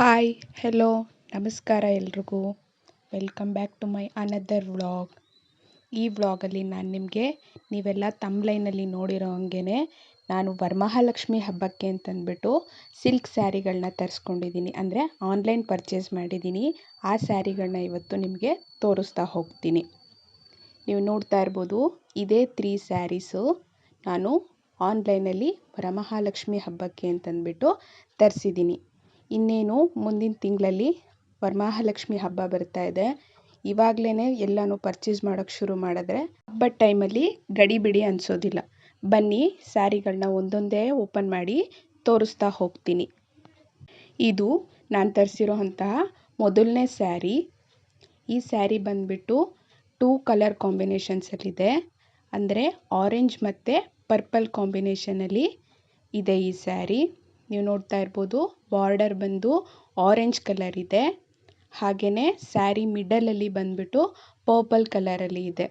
Hi hello ನಮಸ್ಕಾರ ಎಲ್ರಿಗೂ. Welcome back to my another vlog ಈ ವ್ಲಾಗಲ್ಲಿ ನಾನು ನಿಮಗೆ ನೀವೆಲ್ಲ ತಮ್ಲೈನಲ್ಲಿ ನೋಡಿರೋ ಹಂಗೆ ನಾನು ವರಮಹಾಲಕ್ಷ್ಮಿ ಹಬ್ಬಕ್ಕೆ ಅಂತಂದ್ಬಿಟ್ಟು ಸಿಲ್ಕ್ ಸ್ಯಾರಿಗಳನ್ನ ತರಿಸ್ಕೊಂಡಿದ್ದೀನಿ. ಅಂದರೆ ಆನ್ಲೈನ್ ಪರ್ಚೇಸ್ ಮಾಡಿದ್ದೀನಿ. ಆ ಸ್ಯಾರಿಗಳನ್ನ ಇವತ್ತು ನಿಮಗೆ ತೋರಿಸ್ತಾ ಹೋಗ್ತೀನಿ. ನೀವು ನೋಡ್ತಾ ಇರ್ಬೋದು, ಇದೇ ತ್ರೀ ಸ್ಯಾರೀಸು ನಾನು ಆನ್ಲೈನಲ್ಲಿ ವರಮಹಾಲಕ್ಷ್ಮಿ ಹಬ್ಬಕ್ಕೆ ಅಂತಂದ್ಬಿಟ್ಟು ತರಿಸಿದ್ದೀನಿ. ಇನ್ನೇನು ಮುಂದಿನ ತಿಂಗಳಲ್ಲಿ ವರಮಹಾಲಕ್ಷ್ಮಿ ಹಬ್ಬ ಬರ್ತಾ ಇದೆ. ಇವಾಗಲೇ ಎಲ್ಲನೂ ಪರ್ಚೇಸ್ ಮಾಡೋಕ್ಕೆ ಶುರು ಮಾಡಿದ್ರೆ ಹಬ್ಬದ ಟೈಮಲ್ಲಿ ಗಡಿಬಿಡಿ ಅನಿಸೋದಿಲ್ಲ. ಬನ್ನಿ ಸ್ಯಾರಿಗಳನ್ನ ಒಂದೊಂದೇ ಓಪನ್ ಮಾಡಿ ತೋರಿಸ್ತಾ ಹೋಗ್ತೀನಿ. ಇದು ನಾನು ತರಿಸಿರೋ ಅಂತಹ ಮೊದಲನೇ ಸ್ಯಾರಿ ಈ ಸ್ಯಾರಿ ಬಂದುಬಿಟ್ಟು ಟೂ ಕಲರ್ ಕಾಂಬಿನೇಷನ್ಸಲ್ಲಿದೆ ಅಂದರೆ ಆರೆಂಜ್ ಮತ್ತು ಪರ್ಪಲ್ ಕಾಂಬಿನೇಷನಲ್ಲಿ ಇದೆ ಈ ಸ್ಯಾರಿ ನೀವು ನೋಡ್ತಾ ಇರ್ಬೋದು ಬಾರ್ಡರ್ ಬಂದು ಆರೆಂಜ್ ಕಲರ್ ಇದೆ. ಹಾಗೆಯೇ ಸ್ಯಾರಿ ಮಿಡಲಲ್ಲಿ ಬಂದ್ಬಿಟ್ಟು ಪರ್ಪಲ್ ಕಲರಲ್ಲಿ ಇದೆ.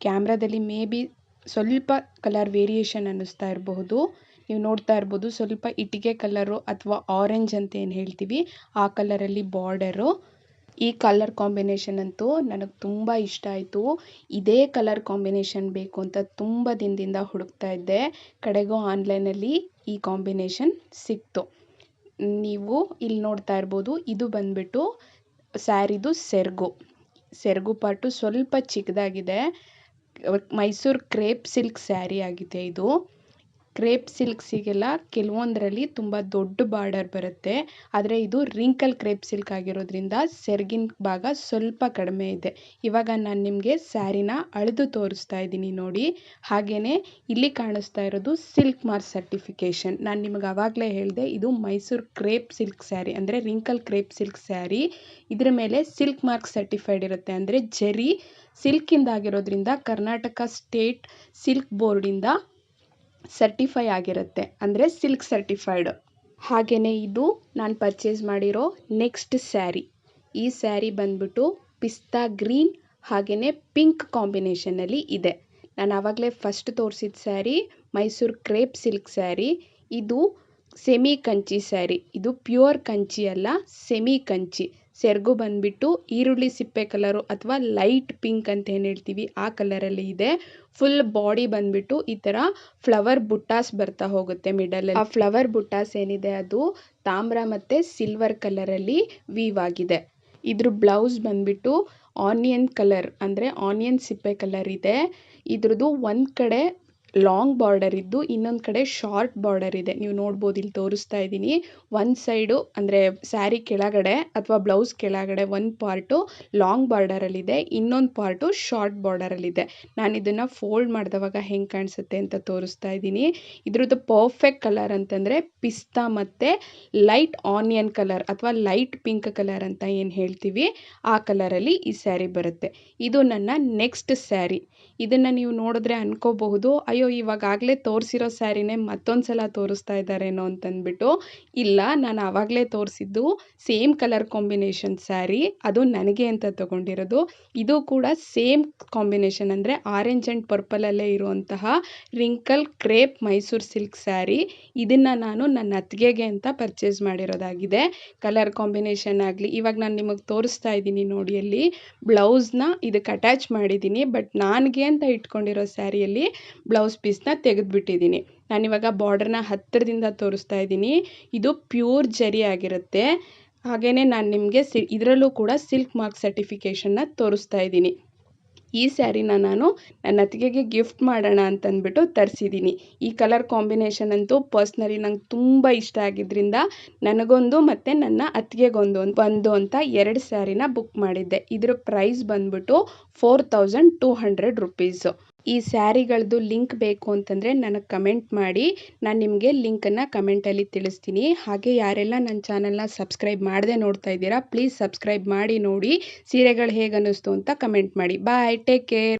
ಕ್ಯಾಮ್ರಾದಲ್ಲಿ ಮೇ ಬಿ ಸ್ವಲ್ಪ ಕಲರ್ ವೇರಿಯೇಷನ್ ಅನ್ನಿಸ್ತಾ ಇರಬಹುದು. ನೀವು ನೋಡ್ತಾ ಇರ್ಬೋದು ಸ್ವಲ್ಪ ಇಟ್ಟಿಗೆ ಕಲರು ಅಥವಾ ಆರೆಂಜ್ ಅಂತ ಏನು ಹೇಳ್ತೀವಿ, ಆ ಕಲರಲ್ಲಿ ಬಾರ್ಡರು ಈ ಕಲರ್ ಕಾಂಬಿನೇಷನ್ ಅಂತೂ ನನಗೆ ತುಂಬ ಇಷ್ಟ ಆಯಿತು. ಇದೇ ಕಲರ್ ಕಾಂಬಿನೇಷನ್ ಬೇಕು ಅಂತ ತುಂಬ ದಿನದಿಂದ ಹುಡುಕ್ತಾ ಇದ್ದೆ. ಕಡೆಗೂ ಆನ್ಲೈನಲ್ಲಿ ಈ ಕಾಂಬಿನೇಷನ್ ಸಿಕ್ತು. ನೀವು ಇಲ್ಲಿ ನೋಡ್ತಾ ಇರ್ಬೋದು, ಇದು ಬಂದ್ಬಿಟ್ಟು ಸ್ಯಾರಿದು ಸೆರಗು. ಸೆರಗು ಪಾಟು ಸ್ವಲ್ಪ ಚಿಕ್ಕದಾಗಿದೆ. ಮೈಸೂರು ಕ್ರೇಪ್ ಸಿಲ್ಕ್ ಸ್ಯಾರಿ ಆಗಿದೆ ಇದು. ಕ್ರೇಪ್ ಸಿಲ್ಕ್ಸಿಗೆಲ್ಲ ಕೆಲವೊಂದರಲ್ಲಿ ತುಂಬ ದೊಡ್ಡ ಬಾರ್ಡರ್ ಬರುತ್ತೆ. ಆದರೆ ಇದು ರಿಂಕಲ್ ಕ್ರೇಪ್ ಸಿಲ್ಕ್ ಆಗಿರೋದ್ರಿಂದ ಸೆರಗಿನ ಭಾಗ ಸ್ವಲ್ಪ ಕಡಿಮೆ ಇದೆ. ಇವಾಗ ನಾನು ನಿಮಗೆ ಸ್ಯಾರಿನ ಅಳೆದು ತೋರಿಸ್ತಾ ಇದ್ದೀನಿ ನೋಡಿ. ಹಾಗೆಯೇ ಇಲ್ಲಿ ಕಾಣಿಸ್ತಾ ಇರೋದು ಸಿಲ್ಕ್ ಮಾರ್ಕ್ ಸರ್ಟಿಫಿಕೇಷನ್. ನಾನು ನಿಮಗೆ ಆವಾಗಲೇ ಹೇಳಿದೆ, ಇದು ಮೈಸೂರು ಕ್ರೇಪ್ ಸಿಲ್ಕ್ ಸ್ಯಾರಿ, ಅಂದರೆ ರಿಂಕಲ್ ಕ್ರೇಪ್ ಸಿಲ್ಕ್ ಸ್ಯಾರಿ. ಇದರ ಮೇಲೆ ಸಿಲ್ಕ್ ಮಾರ್ಕ್ ಸರ್ಟಿಫೈಡ್ ಇರುತ್ತೆ ಅಂದರೆ ಜರಿ. ಸಿಲ್ಕಿಂದ ಆಗಿರೋದ್ರಿಂದ ಕರ್ನಾಟಕ ಸ್ಟೇಟ್ ಸಿಲ್ಕ್ ಬೋರ್ಡಿಂದ ಸರ್ಟಿಫೈ ಆಗಿರುತ್ತೆ. ಅಂದರೆ ಸಿಲ್ಕ್ ಸರ್ಟಿಫೈಡ್ ಹಾಗೆಯೇ ಇದು ನಾನು ಪರ್ಚೇಸ್ ಮಾಡಿರೋ ನೆಕ್ಸ್ಟ್ ಸ್ಯಾರಿ ಈ ಸ್ಯಾರಿ ಬಂದ್ಬಿಟ್ಟು ಪಿಸ್ತಾ ಗ್ರೀನ್ ಹಾಗೆಯೇ ಪಿಂಕ್ ಕಾಂಬಿನೇಷನಲ್ಲಿ ಇದೆ. ನಾನು ಆವಾಗಲೇ ಫಸ್ಟ್ ತೋರಿಸಿದ ಸ್ಯಾರಿ ಮೈಸೂರು ಕ್ರೇಪ್ ಸಿಲ್ಕ್ ಸ್ಯಾರಿ ಇದು ಸೆಮಿ ಕಂಚಿ ಸ್ಯಾರಿ ಇದು ಪ್ಯೂರ್ ಕಂಚಿ ಅಲ್ಲ ಸೆಮಿ ಕಂಚಿ ಸೆರಗು ಬಂದುಬಿಟ್ಟು ಈರುಳ್ಳಿ ಸಿಪ್ಪೆ ಕಲರು ಅಥವಾ ಲೈಟ್ ಪಿಂಕ್ ಅಂತ ಏನು ಹೇಳ್ತೀವಿ, ಆ ಕಲರಲ್ಲಿ ಇದೆ. ಫುಲ್ ಬಾಡಿ ಬಂದುಬಿಟ್ಟು ಈ ಥರ ಫ್ಲವರ್ ಬುಟ್ಟಾಸ್ ಬರ್ತಾ ಹೋಗುತ್ತೆ ಮಿಡಲಲ್ಲಿ. ಆ ಫ್ಲವರ್ ಬುಟ್ಟಾಸ್ ಏನಿದೆ ಅದು ತಾಮ್ರ ಮತ್ತು ಸಿಲ್ವರ್ ಕಲರಲ್ಲಿ ವೀವ್ ಆಗಿದೆ. ಇದ್ರ ಬ್ಲೌಸ್ ಬಂದುಬಿಟ್ಟು ಆನಿಯನ್ ಕಲರ್ ಅಂದರೆ ಆನಿಯನ್ ಸಿಪ್ಪೆ ಕಲರ್ ಇದೆ. ಇದ್ರದ್ದು ಒಂದು ಕಡೆ ಲಾಂಗ್ ಬಾರ್ಡರ್ ಇದ್ದು ಇನ್ನೊಂದು ಕಡೆ ಶಾರ್ಟ್ ಬಾರ್ಡರ್ ಇದೆ. ನೀವು ನೋಡ್ಬೋದು ಇಲ್ಲಿ ತೋರಿಸ್ತಾ ಇದ್ದೀನಿ. ಒಂದು ಸೈಡು ಅಂದರೆ ಸ್ಯಾರಿ ಕೆಳಗಡೆ ಅಥವಾ ಬ್ಲೌಸ್ ಕೆಳಗಡೆ ಒಂದು ಪಾರ್ಟು ಲಾಂಗ್ ಬಾರ್ಡರಲ್ಲಿದೆ ಇನ್ನೊಂದು ಪಾರ್ಟು ಶಾರ್ಟ್ ಬಾರ್ಡರಲ್ಲಿದೆ ನಾನು ಇದನ್ನು ಫೋಲ್ಡ್ ಮಾಡಿದವಾಗ ಹೆಂಗೆ ಕಾಣಿಸುತ್ತೆ ಅಂತ ತೋರಿಸ್ತಾ ಇದ್ದೀನಿ. ಇದ್ರದ್ದು ಪರ್ಫೆಕ್ಟ್ ಕಲರ್ ಅಂತಂದರೆ ಪಿಸ್ತಾ ಮತ್ತು ಲೈಟ್ ಆನಿಯನ್ ಕಲರ್ ಅಥವಾ ಲೈಟ್ ಪಿಂಕ್ ಕಲರ್ ಅಂತ ಏನು ಹೇಳ್ತೀವಿ, ಆ ಕಲರಲ್ಲಿ ಈ ಸ್ಯಾರಿ ಬರುತ್ತೆ. ಇದು ನನ್ನ ನೆಕ್ಸ್ಟ್ ಸ್ಯಾರಿ ಇದನ್ನು ನೀವು ನೋಡಿದ್ರೆ ಅನ್ಕೋಬಹುದು, ಅಯ್ಯೋ ಇವಾಗಲೇ ತೋರಿಸಿರೋ ಸ್ಯಾರಿನೇ ಮತ್ತೊಂದು ಸಲ ತೋರಿಸ್ತಾ ಇದ್ದಾರೇನೋ ಅಂತಂದ್ಬಿಟ್ಟು. ಇಲ್ಲ, ನಾನು ಆವಾಗಲೇ ತೋರಿಸಿದ್ದು ಸೇಮ್ ಕಲರ್ ಕಾಂಬಿನೇಷನ್ ಸ್ಯಾರಿ. ಅದು ನನಗೆ ಅಂತ ತೊಗೊಂಡಿರೋದು. ಇದು ಕೂಡ ಸೇಮ್ ಕಾಂಬಿನೇಷನ್ ಅಂದರೆ ಆರೆಂಜ್ ಆ್ಯಂಡ್ ಪರ್ಪಲಲ್ಲೇ ಇರುವಂತಹ wrinkle crepe Mysuru silk sari. ಇದನ್ನು ನಾನು ನನ್ನ ಅತ್ತಿಗೆಗೆ ಅಂತ ಪರ್ಚೇಸ್ ಮಾಡಿರೋದಾಗಿದೆ. ಕಲರ್ ಕಾಂಬಿನೇಷನ್ ಆಗಲಿ, ಇವಾಗ ನಾನು ನಿಮಗೆ ತೋರಿಸ್ತಾ ಇದ್ದೀನಿ ನೋಡಿ ಅಲ್ಲಿ. ಬ್ಲೌಸ್ನ ಇದಕ್ಕೆ ಅಟ್ಯಾಚ್ ಮಾಡಿದ್ದೀನಿ. ಬಟ್ ನನಗೆ ಅಂತ ಇಟ್ಕೊಂಡಿರೋ ಸ್ಯಾರಿಯಲ್ಲಿ ಬ್ಲೌಸ್ ಪೀಸ್ನ ತೆಗೆದುಬಿಟ್ಟಿದ್ದೀನಿ. ಇವಾಗ ಬಾರ್ಡರ್ನ ಹತ್ತಿರದಿಂದ ತೋರಿಸ್ತಾ ಇದ್ದೀನಿ. ಇದು ಪ್ಯೂರ್ ಜರಿ ಆಗಿರುತ್ತೆ. ಹಾಗೆಯೇ ನಾನು ನಿಮಗೆ ಸಿ, ಇದರಲ್ಲೂ ಕೂಡ ಸಿಲ್ಕ್ ಮಾರ್ಕ್ ಸರ್ಟಿಫಿಕೇಷನ್ನ ತೋರಿಸ್ತಾ ಇದ್ದೀನಿ. ಈ ಸ್ಯಾರಿನ ನಾನು ನನ್ನ ಅತ್ತಿಗೆಗೆ ಗಿಫ್ಟ್ ಮಾಡೋಣ ಅಂತಂದ್ಬಿಟ್ಟು ತರಿಸಿದ್ದೀನಿ. ಈ ಕಲರ್ ಕಾಂಬಿನೇಷನ್ ಅಂತೂ ಪರ್ಸ್ನಲಿ ನಂಗೆ ತುಂಬ ಇಷ್ಟ ಆಗಿದ್ದರಿಂದ ನನಗೊಂದು ಮತ್ತು ನನ್ನ ಅತ್ತಿಗೆಗೊಂದು ಒಂದು ಅಂತ ಎರಡು ಸ್ಯಾರಿನ ಬುಕ್ ಮಾಡಿದ್ದೆ. ಇದರ ಪ್ರೈಸ್ ಬಂದ್ಬಿಟ್ಟು four thousand two hundred rupees ಈ ಸ್ಯಾರಿಗಳದ್ದು ಲಿಂಕ್ ಬೇಕು ಅಂತಂದರೆ ನನಗೆ ಕಮೆಂಟ್ ಮಾಡಿ. ನಾನು ನಿಮಗೆ ಲಿಂಕನ್ನು ಕಮೆಂಟಲ್ಲಿ ತಿಳಿಸ್ತೀನಿ. ಹಾಗೆ ಯಾರೆಲ್ಲ ನನ್ನ ಚಾನಲ್ನ ಸಬ್ಸ್ಕ್ರೈಬ್ ಮಾಡದೆ ನೋಡ್ತಾ ಇದ್ದೀರಾ, ಪ್ಲೀಸ್ ಸಬ್ಸ್ಕ್ರೈಬ್ ಮಾಡಿ ನೋಡಿ. ಸೀರೆಗಳು ಹೇಗೆ ಅನ್ನಿಸ್ತು ಅಂತ ಕಮೆಂಟ್ ಮಾಡಿ. Bye, take care.